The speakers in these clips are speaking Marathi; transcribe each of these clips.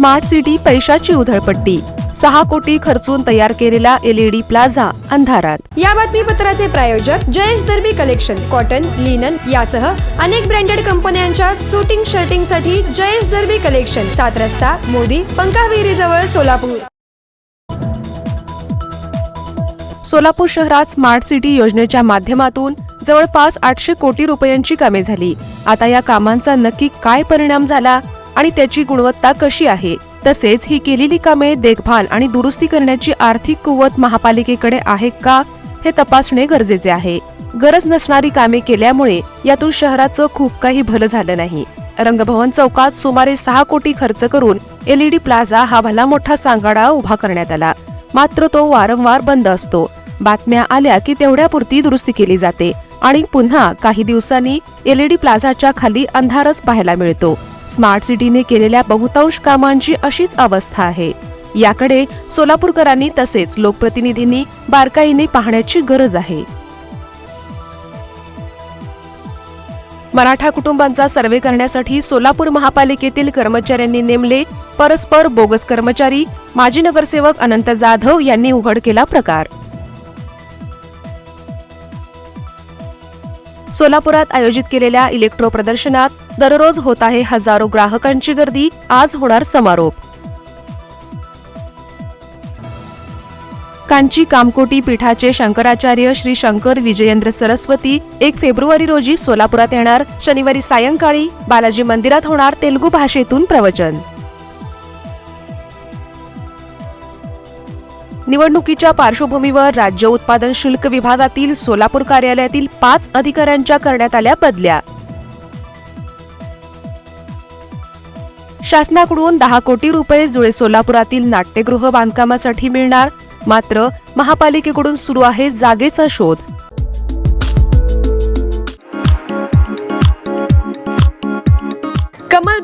स्मार्ट सिटी पैशाची उधळपट्टी. सहा कोटी खर्चून तयार केलेला एलईडी प्लाझा अंधारात. या बातमीपत्राचे प्रायोजक Jayesh Derby collection cotton linen यासह अनेक ब्रँडेड कंपन्यांच्या सुटिंग शर्टिंगसाठी जयेश दर्बी कलेक्शन सात रस्ता मोदी पंकाविहिरी जवळ सोलापूर. सोलापूर शहरात स्मार्ट सिटी योजनेच्या माध्यमातून जवळपास आठशे कोटी रुपयांची कामे झाली. आता या कामांचा नक्की काय परिणाम झाला? आणि त्याची गुणवत्ता कशी आहे तसेच ही केलेली कामे देखभाल आणि दुरुस्ती करण्याची आर्थिक कुवत महापालिकेकडे आहे का हे तपासणे गरजेचे आहे. गरज नसणारी कामे केल्यामुळे यातून शहराचं खूप काही भलं झालं नाही. रंगभवन चौकात सुमारे सहा कोटी खर्च करून एलईडी प्लाझा हा भला मोठा सांगाडा उभा करण्यात आला. मात्र तो वारंवार बंद असतो. बातम्या आल्या की तेवढ्यापुरती दुरुस्ती केली जाते आणि पुन्हा काही दिवसांनी एलईडी प्लाझाच्या खाली अंधारच पाहायला मिळतो. स्मार्ट सिटीने केलेल्या बहुतांश कामांची अशीच अवस्था आहे. याकडे सोलापूरकरांनी तसेच लोकप्रतिनिधींनी बारकाईने पाहण्याची गरज आहे. मराठा कुटुंबांचा सर्वे करण्यासाठी सोलापूर महापालिकेतील कर्मचाऱ्यांनी नेमले परस्पर बोगस कर्मचारी माजी नगरसेवक अनंत जाधव यांनी उघड केला प्रकार. सोलापुरात आयोजित केलेल्या इलेक्ट्रो प्रदर्शनात दररोज होत आहे हजारो ग्राहकांची गर्दी. आज होणार समारोप. कांची कामकोटी पीठाचे शंकराचार्य श्री शंकर विजयेंद्र सरस्वती एक फेब्रुवारी रोजी सोलापुरात येणार. शनिवारी सायंकाळी बालाजी मंदिरात होणार तेलुगू भाषेतून प्रवचन. निवडणुकीच्या पार्श्वभूमीवर राज्य उत्पादन शुल्क विभागातील सोलापूर कार्यालयातील पाच अधिकाऱ्यांच्या करण्यात आल्या बदल्या. शासनाकडून दहा कोटी रुपये जुळे सोलापुरातील नाट्यगृह बांधकामासाठी मिळणार मात्र महापालिकेकडून सुरू आहे जागेचा शोध.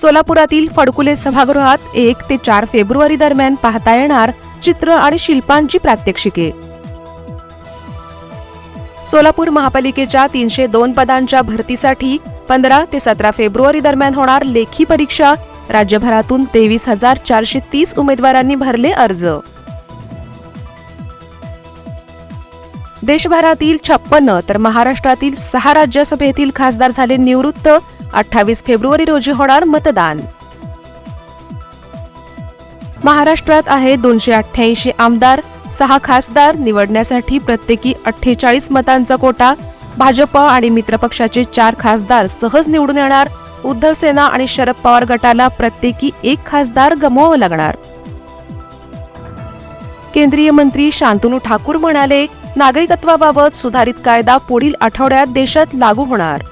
सोलापुरातील फडकुले सभागृहात एक ते चार फेब्रुवारी दरम्यान पाहता येणार चित्र आणि शिल्पांची प्रात्यक्षिके. सोलापूर महापालिकेच्या तीनशे दोन पदांच्या भरतीसाठी पंधरा ते सतरा फेब्रुवारी दरम्यान होणार लेखी परीक्षा. राज्यभरातून तेवीस हजार चारशे तीस उमेदवारांनी भरले अर्ज. देशभरातील छप्पन्न तर महाराष्ट्रातील सहा राज्यसभेतील खासदार झाले निवृत्त. अठ्ठावीस फेब्रुवारी रोजी होणार मतदान. महाराष्ट्रात आहे दोनशे अठ्ठ्याऐंशी आमदार सहा खासदार निवडण्यासाठी प्रत्येकी अठ्ठेचाळीस मतांचा कोटा. भाजप आणि मित्रपक्षाचे चार खासदार सहज निवडून येणार. उद्धव सेना आणि शरद पवार गटाला प्रत्येकी एक खासदार गमवावं लागणार. केंद्रीय मंत्री शांतनू ठाकूर म्हणाले नागरिकत्वाबाबत सुधारित कायदा पुढील आठवड्यात देशात लागू होणार.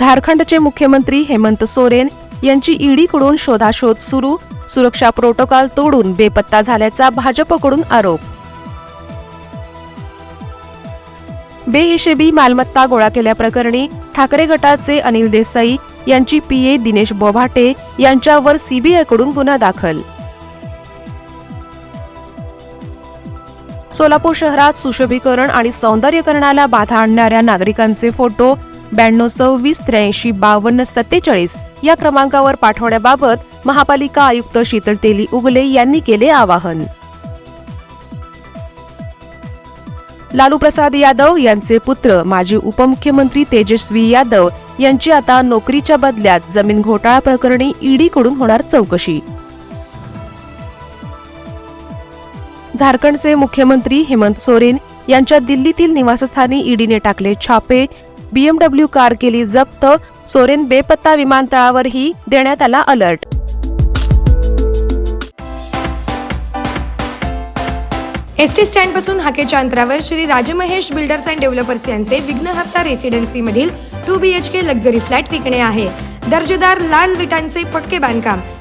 झारखंडचे मुख्यमंत्री हेमंत सोरेन यांची ईडीकडून शोधाशोध सुरू. सुरक्षा प्रोटोकॉल तोडून बेपत्ता झाल्याचा भाजपकडून आरोप. बेहिशेबी मालमत्ता गोळा केल्याप्रकरणी ठाकरे गटाचे अनिल देसाई यांची पीए दिनेश बोभाटे यांच्यावर सीबीआयकडून गुन्हा दाखल. सोलापूर शहरात सुशोभीकरण आणि सौंदर्यकरणाला बाधा आणणाऱ्या नागरिकांचे फोटो ब्याण्णव सव्वीस त्र्याऐंशी बावन्न सत्तेचाळीस या क्रमांकावर पाठवण्याबाबत महापालिका आयुक्त शीतल तेली उगले यांनी केले आवाहन. लालू प्रसाद यादव यांचे पुत्र माजी उपमुख्यमंत्री तेजस्वी यादव यांची आता नोकरीच्या बदल्यात जमीन घोटाळा प्रकरणी ईडीकडून होणार चौकशी. झारखंडचे मुख्यमंत्री हेमंत सोरेन यांच्या दिल्लीतील निवासस्थानी ईडीने टाकले छापे बीएमडब्ल्यू कार केली जप्त. सोरेन बेपत्ता विमानतळावरही देण्यात आला अलर्ट. एस टी स्टँडपासून हाकेच्या अंतरावर Shri Rajmahesh builders and developers यांचे विघ्नहर्ता रेसिडेन्सी मधील two B H K luxury flat विकणे आहे. दर्जेदार लाल विटांचे पक्के बांधकाम.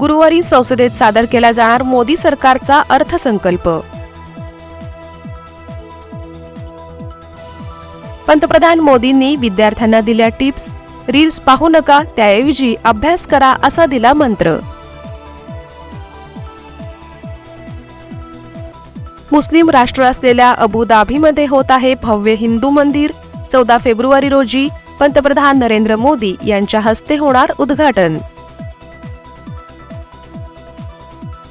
गुरुवारी संसदेत सादर केला जाणार मोदी सरकारचा अर्थसंकल्प. पंतप्रधान मोदींनी विद्यार्थ्यांना दिल्या टिप्स. रील्स पाहू नका त्याऐवजी अभ्यास करा असा दिला मंत्र. मुस्लिम राष्ट्र असलेल्या अबुधाबीमध्ये होत आहे भव्य हिंदू मंदिर. चौदा फेब्रुवारी रोजी पंतप्रधान नरेंद्र मोदी यांच्या हस्ते होणार उद्घाटन.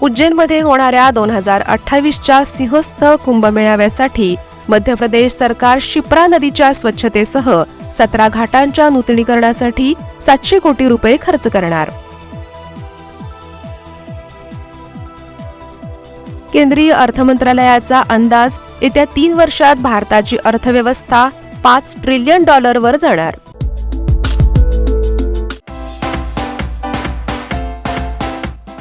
उज्जैनमध्ये होणाऱ्या दोन हजार अठ्ठावीसच्या सिंहस्थ कुंभमेळाव्यासाठी मध्य प्रदेश सरकार शिप्रा नदीच्या स्वच्छतेसह सतरा घाटांच्या नूतनीकरणासाठी सातशे कोटी रुपये खर्च करणार. केंद्रीय अर्थमंत्रालयाचा अंदाज येत्या तीन वर्षात भारताची अर्थव्यवस्था पाच ट्रिलियन डॉलरवर जाणार.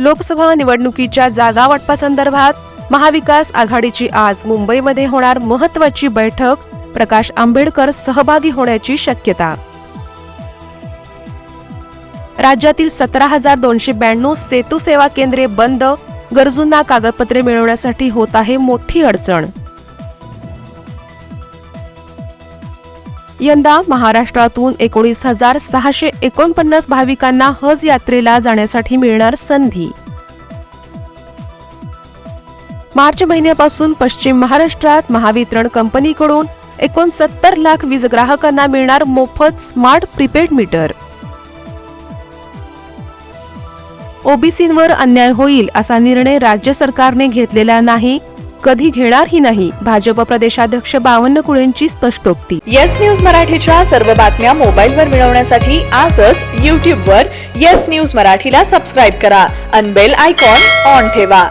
लोकसभा निवडणुकीच्या जागा वाटपासंदर्भात महाविकास आघाडीची आज मुंबईमध्ये होणार महत्वाची बैठक. प्रकाश आंबेडकर सहभागी होण्याची शक्यता. राज्यातील सतरा हजार दोनशे ब्याण्णव सेतू सेवा केंद्रे बंद. गरजूंना कागदपत्रे मिळवण्यासाठी होत आहे मोठी अडचण. यंदा महाराष्ट्रातून एकोणीस हजार सहाशे एकोणपन्नास भाविकांना हज यात्रेला जाण्यासाठी मिळणार संधी. मार्च महिन्यापासून पश्चिम महाराष्ट्रात महावितरण कंपनीकडून एकोणसत्तर लाख वीज ग्राहकांना मिळणार मोफत स्मार्ट प्रीपेड मीटर. ओबीसींवर अन्याय होईल असा निर्णय राज्य सरकारने घेतलेला नाही. कधी घेणारही नाही. भाजप प्रदेशाध्यक्ष बावन्न कुळेंची स्पष्टोक्ती. येस न्यूज मराठीच्या सर्व बातम्या मोबाईलवर मिळवण्यासाठी आजच यूट्यूबवर येस न्यूज मराठीला सबस्क्राईब करा. अनबेल आयकॉन ऑन ठेवा.